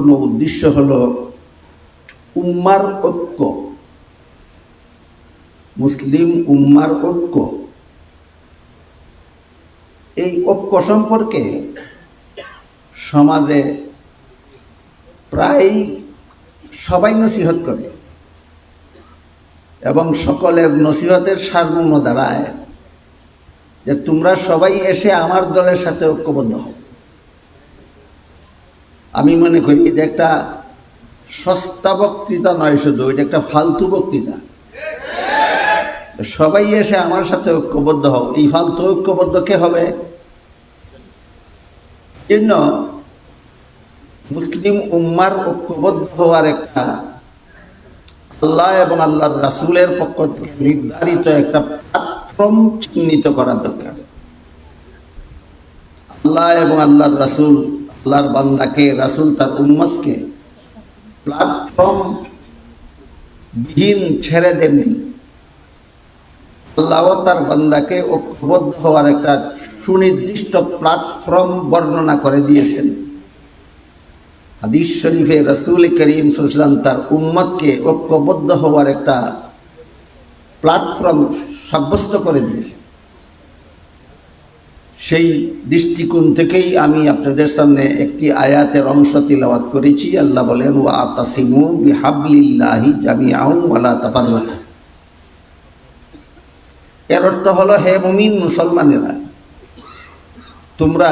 সম্পূর্ণ উদ্দেশ্য হল উম্মার ঐক্য। মুসলিম উম্মার ঐক্য। এই ঐক্য সম্পর্কে সমাজে প্রায় সবাই নসিহত করে এবং সকলের নসিহতের সারমর্ম দাঁড়ায় যে তোমরা সবাই এসে আমার দলের সাথে ঐক্যবদ্ধ হও। আমি মনে করি এটা একটা সস্তা বক্তৃতা নয় শুধু, এটা একটা ফালতু বক্তৃতা। সবাই এসে আমার সাথে ঐক্যবদ্ধ হও। এই ফালতু ঐক্যবদ্ধ কে হবে? জন্য মুসলিম উম্মার ঐক্যবদ্ধ হওয়ার একটা আল্লাহ এবং আল্লাহর রাসুলের পক্ষ থেকে নির্ধারিত একটা প্ল্যাটফর্ম চিহ্নিত করা দরকার। আল্লাহ এবং আল্লাহর রাসুল আল্লাহর বান্দাকে, রাসুল তার উম্মতকে প্ল্যাটফর্ম বিহীন ছেড়ে দেননি। আল্লাহ তার বান্দাকে ঐক্যবদ্ধ হওয়ার একটা সুনির্দিষ্ট প্ল্যাটফর্ম বর্ণনা করে দিয়েছেন। হাদিস শরীফে রসুল করিম সুসলাম তার উম্মতকে ঐক্যবদ্ধ হওয়ার একটা প্ল্যাটফর্ম সাব্যস্ত করে দিয়েছে সেই দৃষ্টিকোণ থেকেই আমি আপনাদের সামনে একটি আয়াতের অংশ তিলাওয়াত করেছি। আল্লাহ বলেন, ওয়া তাসিমু বিহাবলিল্লাহি জামিআউ ওয়ালা তাফাররাকু। এর অর্থ হলো, হে মুমিন মুসলমানেরা, তোমরা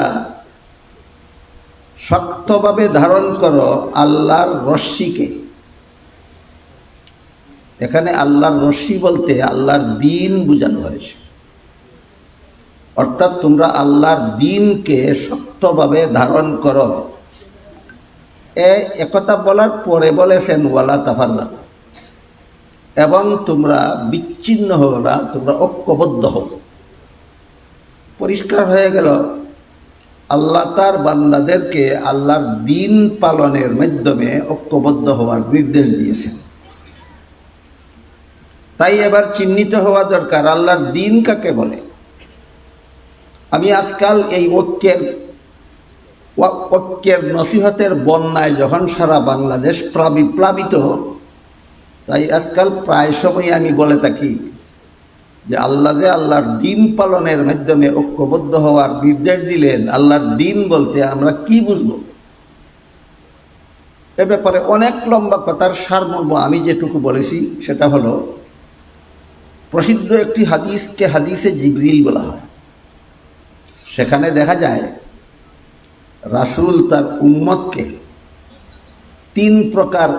শক্তভাবে ধারণ করো আল্লাহর রশ্মিকে। এখানে আল্লাহর রশ্মি বলতে আল্লাহর দিন বোঝানো হয়েছে। অর্থাৎ তোমরা আল্লাহর দিনকে শক্তভাবে ধারণ করো। এ একথা বলার পরে বলেছেন, ওয়ালা তাফারদা এবং তোমরা বিচ্ছিন্ন হও না, তোমরা ঐক্যবদ্ধ হও। পরিষ্কার হয়ে গেল, আল্লাহ তার বান্দাদেরকে আল্লাহর দিন পালনের মাধ্যমে ঐক্যবদ্ধ হওয়ার নির্দেশ দিয়েছেন। তাই এবার চিহ্নিত হওয়া দরকার, আল্লাহর দিন কাকে বলে? আমি আজকাল এই ঐক্যের ঐক্যের নসিহতের বন্যায় যখন সারা বাংলাদেশ প্লাবি, প্লাবিত, তাই আজকাল প্রায় সময় আমি বলে থাকি যে আল্লাহ যে আল্লাহর দিন পালনের মাধ্যমে ঐক্যবদ্ধ হওয়ার নির্দেশ দিলেন, আল্লাহর দিন বলতে আমরা কি বুঝব? এ ব্যাপারে অনেক লম্বা কথার সারমর্ম আমি যেটুকু বলেছি সেটা হলো, প্রসিদ্ধ একটি হাদিসকে হাদিসে জিবরিল বলা হয়। সেখানে দেখা যায়, রাসুল তার উম্মতকে তিন প্রকার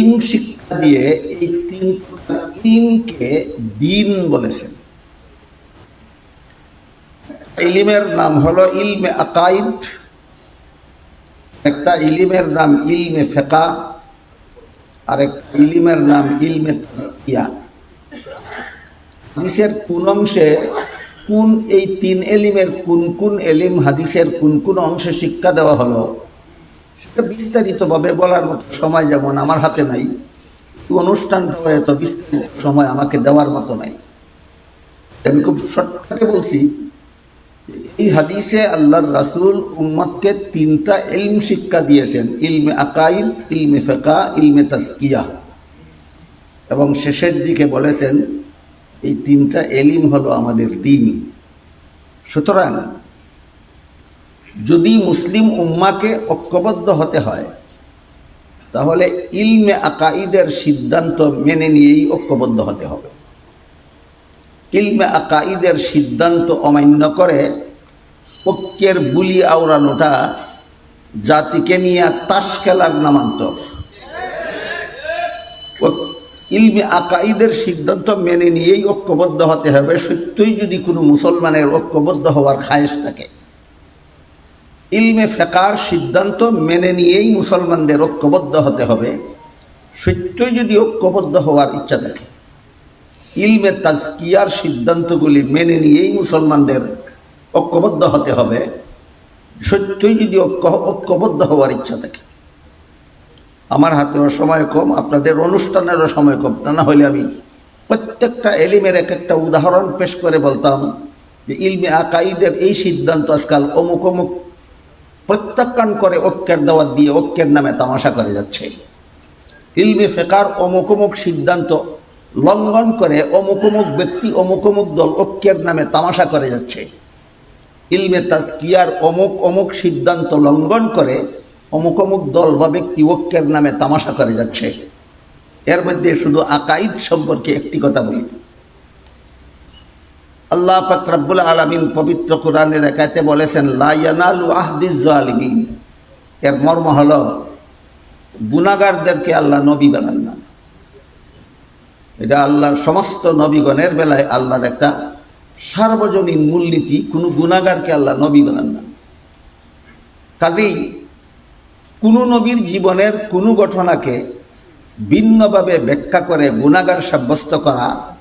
ইম শিক্ষা দিয়ে এই তিন প্রকার ইলমকে দিন বলেছেন। ইলিমের নাম হলো ইলমে আকাইদ, একটা ইলিমের নাম ইলমে ফেকা, আর একটা ইলিমের নাম ইলমে তাস্কিয়া হাদিসের কোন অংশে কোন এই তিন এলিমের কোন কোন এলিম হাদিসের কোন কোন অংশে শিক্ষা দেওয়া হলো? সেটা বিস্তারিতভাবে বলার মতো সময় যেমন আমার হাতে নাই অনুষ্ঠানটা এত বিস্তারিত সময় আমাকে দেওয়ার মতো নাই। আমি খুব শর্টকাটে বলছি, এই হাদিসে আল্লাহর রাসুল উম্মতকে তিনটা ইলম শিক্ষা দিয়েছেন, ইলমে আকাইদ ইলমে ফেকা ইলমে তাস্কিয়া এবং শেষের দিকে বলেছেন এই তিনটা এলিম হলো আমাদের দিন। সুতরাং যদি মুসলিম উম্মাকে ঐক্যবদ্ধ হতে হয়, তাহলে ইলমে আকাইদের সিদ্ধান্ত মেনে নিয়েই ঐক্যবদ্ধ হতে হবে। ইলমে আকাইদের সিদ্ধান্ত অমান্য করে ঐক্যের বুলি আওড়ানোটা জাতিকে নিয়ে তাস খেলার নামান্তর। ইলমে আকাইদের সিদ্ধান্ত মেনে নিয়েই ঐক্যবদ্ধ হতে হবে। সত্যই যদি কোনো মুসলমানের ঐক্যবদ্ধ হওয়ার খায়েশ থাকে। ইলমে ফেকার সিদ্ধান্ত মেনে নিয়েই মুসলমানদের ঐক্যবদ্ধ হতে হবে। সত্যই যদি ঐক্যবদ্ধ হওয়ার ইচ্ছা থাকে, ইলমে তাজকিয়ার সিদ্ধান্তগুলি মেনে নিয়েই মুসলমানদের ঐক্যবদ্ধ হতে হবে। সত্যই যদি ঐক্য ঐক্যবদ্ধ হওয়ার ইচ্ছা থাকে। আমার হাতেও সময় কম, আপনাদের অনুষ্ঠানেরও সময় কম। তা না হলে আমি প্রত্যেকটা এলিমের এক একটা উদাহরণ পেশ করে বলতাম যে ইলমে আকাইদের এই সিদ্ধান্ত আজকাল অমুক অমুক প্রত্যাখ্যান করে ঐক্যের দাওয়াত দিয়ে ঐক্যের নামে তামাশা করে যাচ্ছে। ইলমে ফেকার অমুক অমুক সিদ্ধান্ত লঙ্ঘন করে অমুক অমুক ব্যক্তি, অমুক অমুক দল ঐক্যের নামে তামাশা করে যাচ্ছে। ইলমে তাজকিয়ার অমুক অমুক সিদ্ধান্ত লঙ্ঘন করে অমুক অমুক দল বা ব্যক্তি ঐক্যের নামে তামাশা করে যাচ্ছে। এর মধ্যে শুধু আকাইদ সম্পর্কে একটি কথা বলি। আল্লাহ পাক রব্বুল আলমিন পবিত্র কোরআনের একাতে বলেছেন লাইয়ানালু আহদিজ জালিমিন এর মর্ম হল গুনাগারদেরকে আল্লাহ নবী বানান না। এটা আল্লাহর সমস্ত নবীগণের বেলায় আল্লাহর একটা সার্বজনীন মূলনীতি, কোনো গুণাগারকে আল্লাহ নবী বানান না। কাজেই কোনো নবীর জীবনের কোনো ঘটনাকে ভিন্নভাবে ব্যাখ্যা করে গুণাগার সাব্যস্ত করা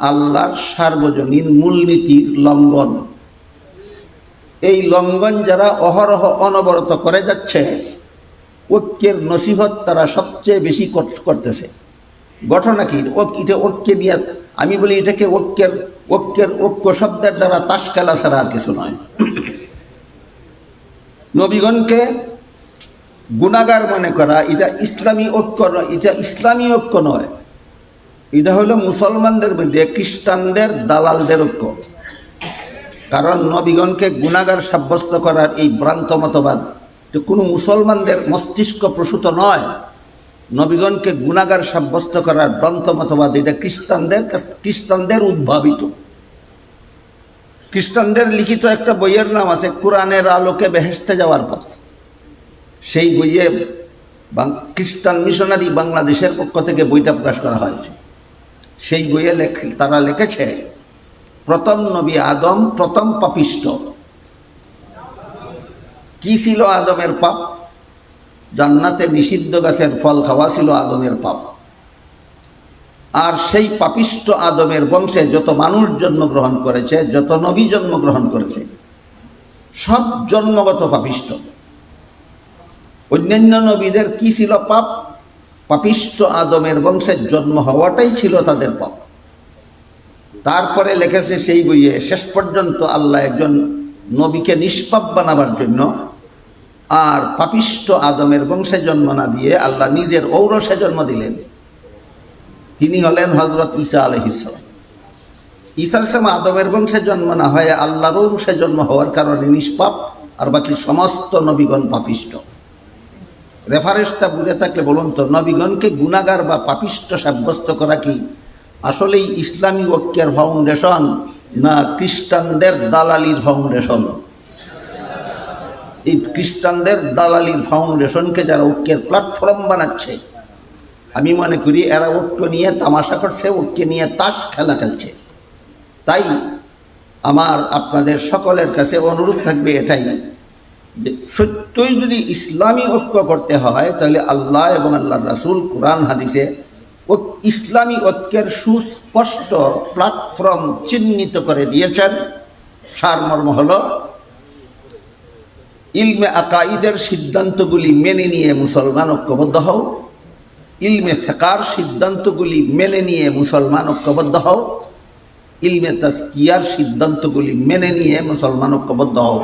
আল্লাহর সার্বজনীন মূলনীতির লঙ্ঘন। এই লঙ্ঘন যারা অহরহ অনবরত করে যাচ্ছে, ঐক্যের নসিহত তারা সবচেয়ে বেশি কর- করতেছে। ঘটনা কি? এটা ঐক্যে দিয়ে আমি বলি এটাকে ঐক্যের ঐক্যের ঐক্য শব্দের দ্বারা তাস খেলা ছাড়া আর কিছু নয়। নবীগণকে গুণাগার মনে করা, এটা ইসলামী ঐক্য নয়, এটা ইসলামী ঐক্য নয়। এটা হলো মুসলমানদের মধ্যে, খ্রিস্টানদের দালালদের ঐক্য। কারণ নবীগণকে গুণাগার সাব্যস্ত করার এই ভ্রান্ত মতবাদ কোনো মুসলমানদের মস্তিষ্ক প্রসূত নয়। নবীগণকে গুণাগার সাব্যস্ত করার ভ্রান্ত মতবাদ, এটা খ্রিস্টানদের খ্রিস্টানদের উদ্ভাবিত। খ্রিস্টানদের লিখিত একটা বইয়ের নাম আছে, কোরআনের আলোকে বেহেস্তে যাওয়ার পথ। সেই বইয়ে খ্রিস্টান মিশনারি বাংলাদেশের পক্ষ থেকে বইটা প্রকাশ করা হয়েছে। সেই বইয়ে লেখ, তারা লিখেছে, প্রথম নবী আদম, প্রথম পাপিষ্ট কি ছিল আদমের পাপ? জান্নাতে নিষিদ্ধ গাছের ফল খাওয়া ছিল আদমের পাপ। আর সেই পাপিষ্ট আদমের বংশে যত মানুষ জন্মগ্রহণ করেছে, যত নবী জন্মগ্রহণ করেছে, সব জন্মগত পাপিষ্ট অন্যান্য নবীদের কি ছিল পাপ? পাপিষ্ট আদমের বংশের জন্ম হওয়াটাই ছিল তাদের পাপ। তারপরে লেখেছে সেই বইয়ে, শেষ পর্যন্ত আল্লাহ একজন নবীকে নিষ্পাপ বানাবার জন্য আর পাপিষ্ট আদমের বংশে জন্ম না দিয়ে আল্লাহ নিজের ঔরসে জন্ম দিলেন। তিনি হলেন হজরত ঈসা আলহিসাম ঈসা ইসলাম আদমের বংশে জন্ম না হয়ে আল্লাহর ঔরসে জন্ম হওয়ার কারণে নিষ্পাপ আর বাকি সমস্ত নবীগণ পাপিষ্ট রেফারেন্সটা বুঝে থাকলে বলুন তো, নবীগণকে গুণাগার বা পাপিষ্ট সাব্যস্ত করা কি? আসলেই ইসলামী ঐক্যের ফাউন্ডেশন না খ্রিস্টানদের দালালির ফাউন্ডেশন এই খ্রিস্টানদের দালালির ফাউন্ডেশনকে যারা ঐক্যের প্ল্যাটফর্ম বানাচ্ছে, আমি মনে করি এরা ঐক্য নিয়ে তামাশা করছে, ঐক্য নিয়ে তাস খেলা খেলছে। তাই আমার আপনাদের সকলের কাছে অনুরোধ থাকবে এটাই যে সত্যই যদি ইসলামী ঐক্য করতে হয়, তাহলে আল্লাহ এবং আল্লাহ রাসুল কোরআন, হাদিসে ও ইসলামী ঐক্যের সুস্পষ্ট প্ল্যাটফর্ম চিহ্নিত করে দিয়েছেন। সারমর্ম হল, ইলমে আকাইদের সিদ্ধান্তগুলি মেনে নিয়ে মুসলমান ঐক্যবদ্ধ হও। ইলমে ফেকার সিদ্ধান্তগুলি মেনে নিয়ে মুসলমান ঐক্যবদ্ধ হও। ইলমে তাস্কিয়ার সিদ্ধান্তগুলি মেনে নিয়ে মুসলমান ঐক্যবদ্ধ হও।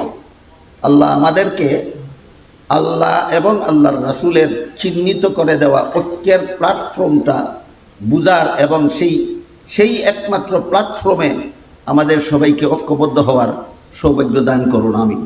আল্লাহ আমাদেরকে আল্লাহ এবং আল্লাহর রাসুলের চিহ্নিত করে দেওয়া ঐক্যের প্ল্যাটফর্মটা বুজার এবং সেই সেই একমাত্র প্ল্যাটফর্মে আমাদের সবাইকে ঐক্যবদ্ধ হওয়ার সৌভাগ্য দান করুন আমি